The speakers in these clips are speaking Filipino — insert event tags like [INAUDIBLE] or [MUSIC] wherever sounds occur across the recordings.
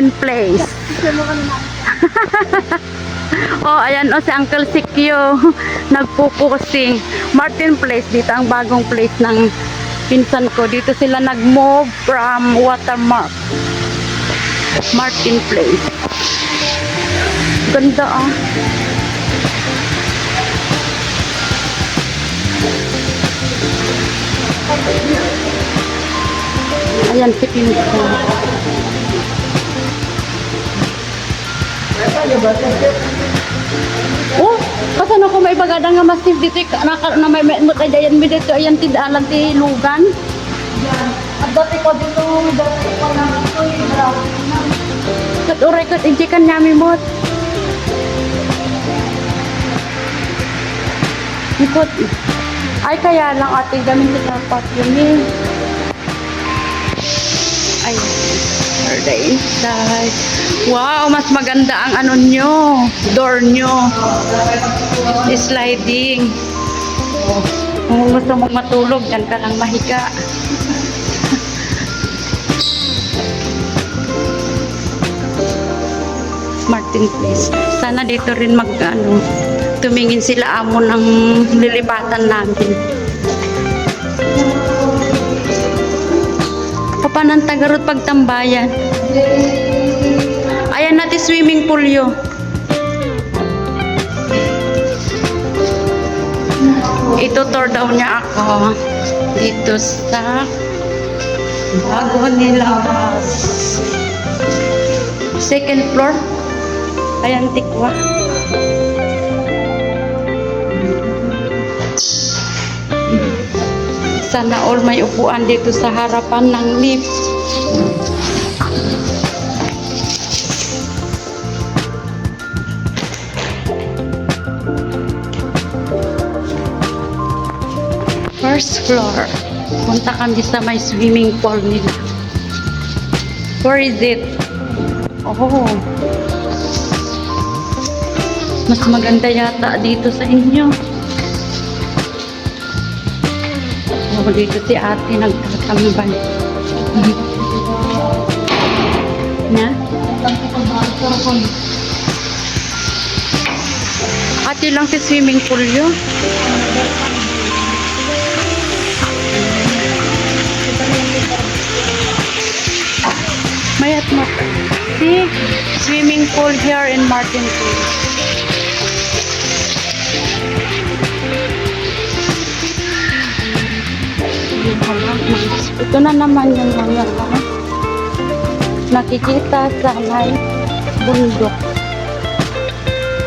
Martin Place. [LAUGHS] oh, ayan o si Uncle Sikyo. [LAUGHS] Nagpuposing. Martin Place, dito ang bagong place ng pinsan ko. Dito sila nag-move from Watermark. Martin Place. Ganda ah. Ayan si pinsan. Oh, kasan ako may bagada nga masif dito eh, naka na may may mutay dayan mi dito ayan tid alam ti lugan. At dati ko dito dati ko na ito yung Kat uray kat injikan nyami mot. Ikot. Ay kaya lang ating gamit sa dapat yun eh. Ay, are inside. Wow, mas maganda ang ano nyo. Door nyo. Sliding. Kung gusto mong matulog, dyan ka lang mahiga. [LAUGHS] Martin Place. Sana dito rin mag ano, tumingin sila amo ng lilipatan namin. Papanan tagarot pagtambayan. Ayan natin swimming pool yo. Ito tour daw niya ako dito sa bago nila second floor. Ayan tikwa. Sana all may upuan dito sa harapan ng lift. First floor. Punta kami sa may swimming pool nila. Where is it? Oh. Mas maganda yata dito sa inyo. Oh, dito si ate nagtatambay. Na? Ate lang si swimming pool yun. Mayat mo. See? Swimming pool here in Martin Pool. Ito na naman yung mga nakikita sa may bundok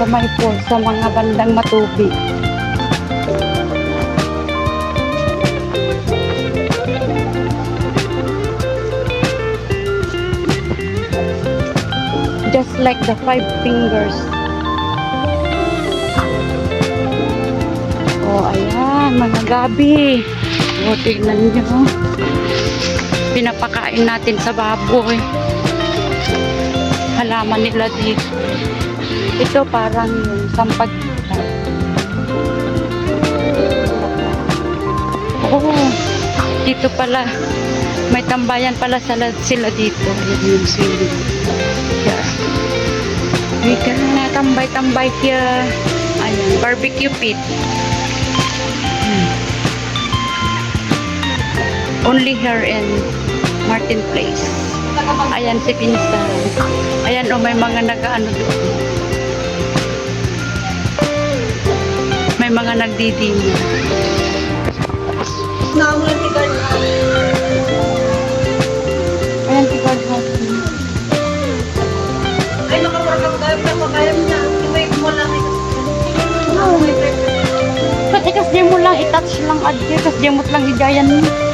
sa may pool, sa mga bandang matubig. Just like the five fingers. Oh, ayan, mga gabi. O, tignan nyo. Pinapakain natin sa baboy. Halaman nila dito. Ito parang yung sampagita. Oh, dito pala. May tambayan pala sila, sila dito. Ayan yung swimming. Yeah. We can tambay-tambay here. Ayan, barbecue pit. Only here in Martin Place. Ayan si Pinsan. Ayan o, may mga nag-ano doon. May mga nagdidino. Namulan si Garden. Ayan si House. Ay, makaprogam tayo na kaya niya. May mo lang ito. Pati kas di mo lang i-touch lang adyo, kas di mo lang higayan mo.